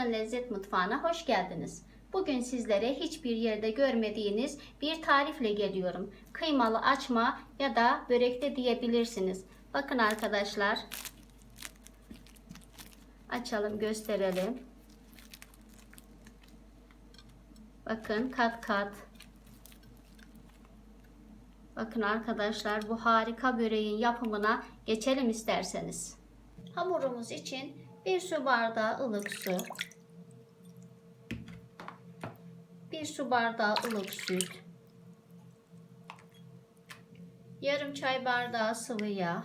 Aşkının Lezzet Mutfağı'na hoş geldiniz. Bugün sizlere hiçbir yerde görmediğiniz bir tarifle geliyorum. Kıymalı açma ya da börekte diyebilirsiniz. Bakın arkadaşlar. Açalım gösterelim. Bakın kat kat. Bakın arkadaşlar bu harika böreğin yapımına geçelim isterseniz. Hamurumuz için bir su bardağı ılık su, bir su bardağı ılık süt, yarım çay bardağı sıvı yağ,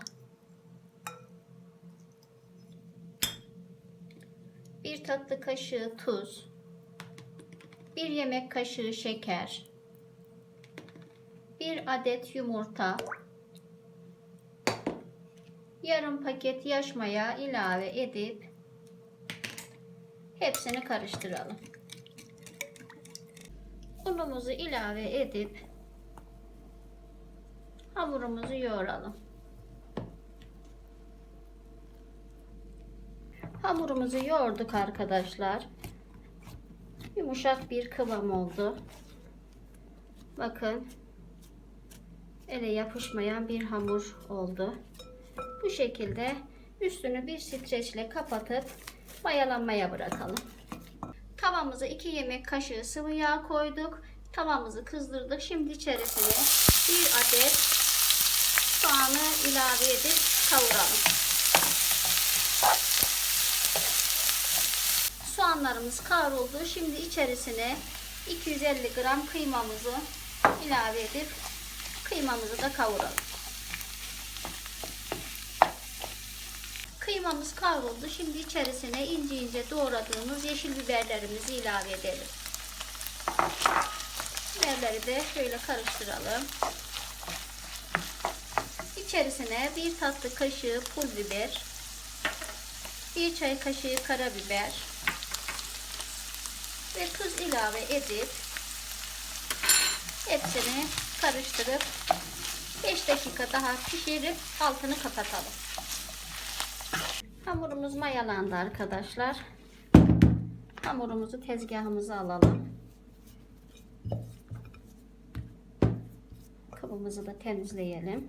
bir tatlı kaşığı tuz, bir yemek kaşığı şeker, bir adet yumurta, yarım paket yaş maya ilave edip hepsini karıştıralım. Unumuzu ilave edip hamurumuzu yoğuralım. Hamurumuzu yoğurduk arkadaşlar. Yumuşak bir kıvam oldu. Bakın ele yapışmayan bir hamur oldu. Bu şekilde üstünü bir streçle kapatıp mayalanmaya bırakalım. Tavamıza 2 yemek kaşığı sıvı yağ koyduk. Tavamızı kızdırdık. Şimdi içerisine bir adet soğanı ilave edip kavuralım. Soğanlarımız kavruldu. Şimdi içerisine 250 gram kıymamızı ilave edip kıymamızı da kavuralım. Kıymamız kavruldu. Şimdi içerisine ince ince doğradığımız yeşil biberlerimizi ilave edelim. Biberleri de şöyle karıştıralım. İçerisine bir tatlı kaşığı pul biber, bir çay kaşığı karabiber ve tuz ilave edip hepsini karıştırıp 5 dakika daha pişirip altını kapatalım. Hamurumuz mayalandı arkadaşlar. Hamurumuzu tezgahımıza alalım. Kabımızı da temizleyelim.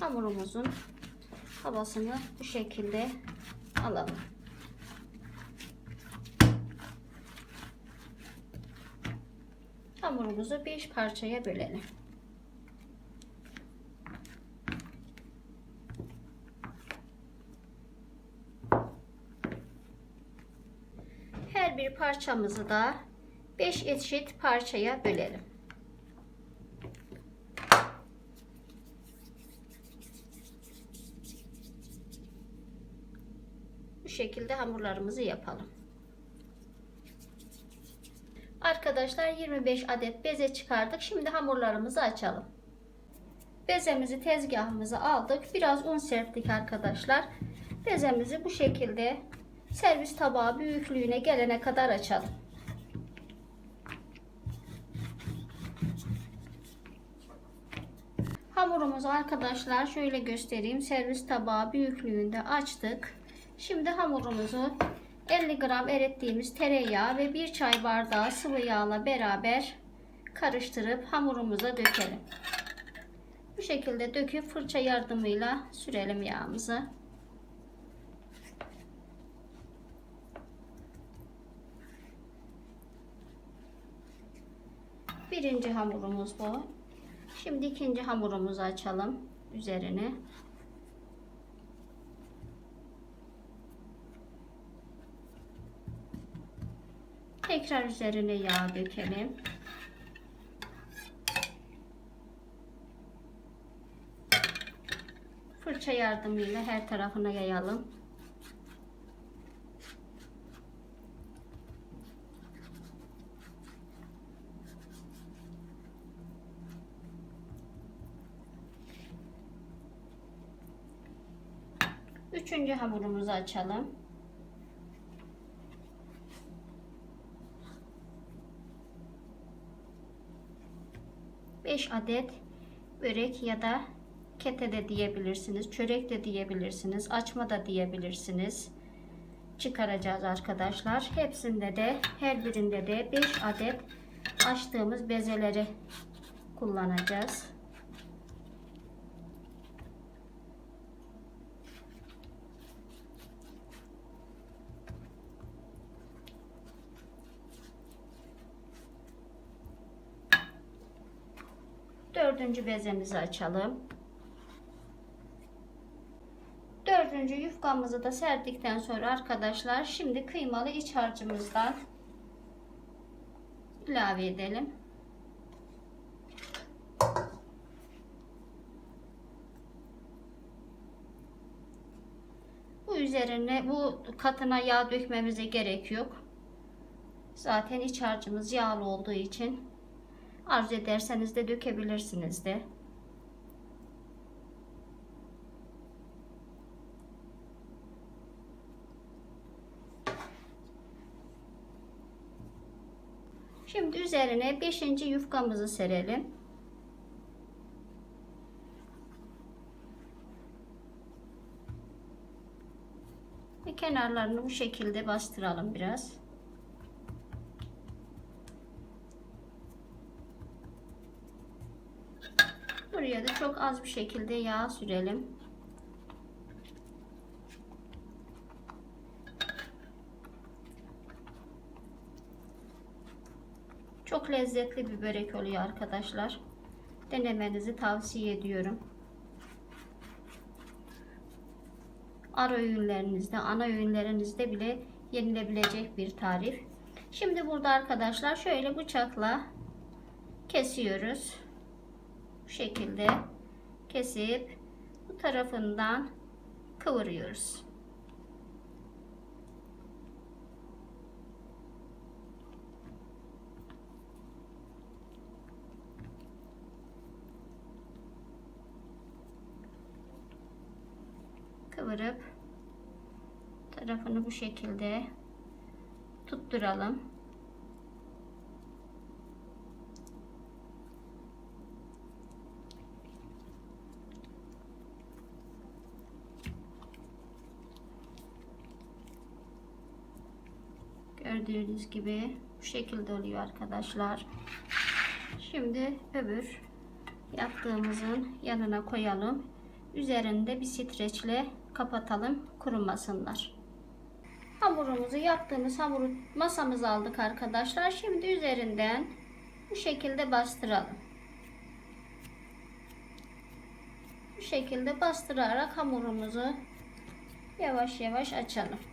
Hamurumuzun havasını bu şekilde alalım. Hamurumuzu 5 parçaya bölelim. Bir parçamızı da 5 eşit parçaya bölelim. Bu şekilde hamurlarımızı yapalım. Arkadaşlar 25 adet beze çıkardık. Şimdi hamurlarımızı açalım. Bezemizi tezgahımıza aldık. Biraz un serptik arkadaşlar. Bezemizi bu şekilde servis tabağı büyüklüğüne gelene kadar açalım. Hamurumuzu arkadaşlar şöyle göstereyim. Servis tabağı büyüklüğünde açtık. Şimdi hamurumuzu 50 gram erittiğimiz tereyağı ve 1 çay bardağı sıvı yağla beraber karıştırıp hamurumuza dökelim. Bu şekilde döküp fırça yardımıyla sürelim yağımızı. Birinci hamurumuz bu. Şimdi ikinci hamurumuzu açalım üzerine. Tekrar üzerine yağ dökelim. Fırça yardımıyla her tarafına yayalım. Üçüncü hamurumuzu açalım. Beş adet börek ya da kete de diyebilirsiniz, çörek de diyebilirsiniz, açma da diyebilirsiniz. Çıkaracağız arkadaşlar. Hepsinde de her birinde de 5 adet açtığımız bezeleri kullanacağız. Dördüncü bezemizi açalım. Dördüncü yufkamızı da serdikten sonra arkadaşlar şimdi kıymalı iç harcımızdan ilave edelim. Bu üzerine bu katına yağ dökmemize gerek yok. Zaten iç harcımız yağlı olduğu için arzu ederseniz de dökebilirsiniz de. Şimdi üzerine 5. yufkamızı serelim. Ve kenarlarını bu şekilde bastıralım biraz. Buraya da çok az bir şekilde yağ sürelim. Çok lezzetli bir börek oluyor arkadaşlar. Denemenizi tavsiye ediyorum. Ara öğünlerinizde, ana öğünlerinizde bile yenilebilecek bir tarif. Şimdi burada arkadaşlar şöyle bıçakla kesiyoruz. Bu şekilde kesip bu tarafından kıvırıyoruz. kıvırıp tarafını bu şekilde tutturalım. Gördüğünüz gibi bu şekilde oluyor arkadaşlar. Şimdi öbür yaptığımızın yanına koyalım. Üzerinde bir streçle kapatalım kurumasınlar. Hamurumuzu yaptığımız hamuru masamıza aldık arkadaşlar. Şimdi üzerinden bu şekilde bastıralım. Bu şekilde bastırarak hamurumuzu yavaş yavaş açalım.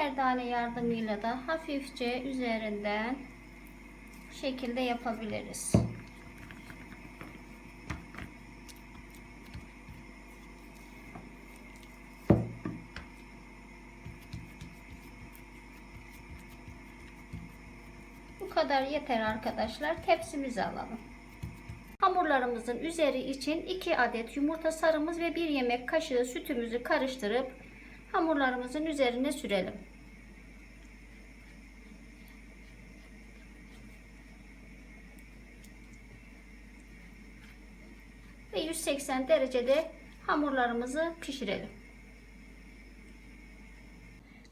Merdane yardımıyla da hafifçe üzerinden bu şekilde yapabiliriz. Bu kadar yeter arkadaşlar. Tepsimizi alalım. Hamurlarımızın üzeri için 2 adet yumurta sarımız ve 1 yemek kaşığı sütümüzü karıştırıp hamurlarımızın üzerine sürelim. Ve 180 derecede hamurlarımızı pişirelim.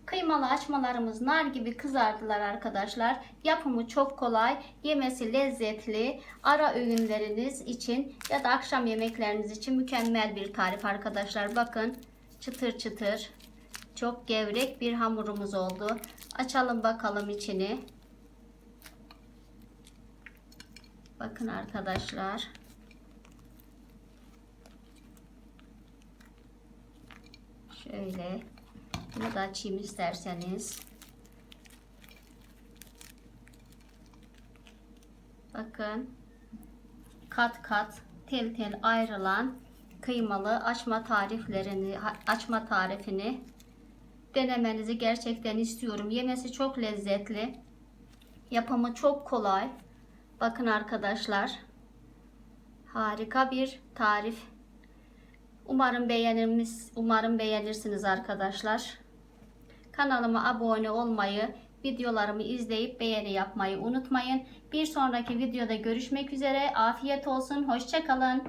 Kıymalı açmalarımız nar gibi kızardılar arkadaşlar. Yapımı çok kolay, yemesi lezzetli. Ara öğünleriniz için ya da akşam yemekleriniz için mükemmel bir tarif arkadaşlar. Bakın çıtır çıtır. Çok gevrek bir hamurumuz oldu. Açalım bakalım içini. Bakın arkadaşlar. Şöyle bunu da açayım isterseniz. Bakın kat kat tel tel ayrılan kıymalı açma tariflerini açma tarifini denemenizi gerçekten istiyorum. Yemesi çok lezzetli. Yapımı çok kolay. Bakın arkadaşlar. Harika bir tarif. Umarım beğenirmiş, umarım beğenirsiniz arkadaşlar. Kanalıma abone olmayı, videolarımı izleyip beğeni yapmayı unutmayın. Bir sonraki videoda görüşmek üzere. Afiyet olsun. Hoşçakalın.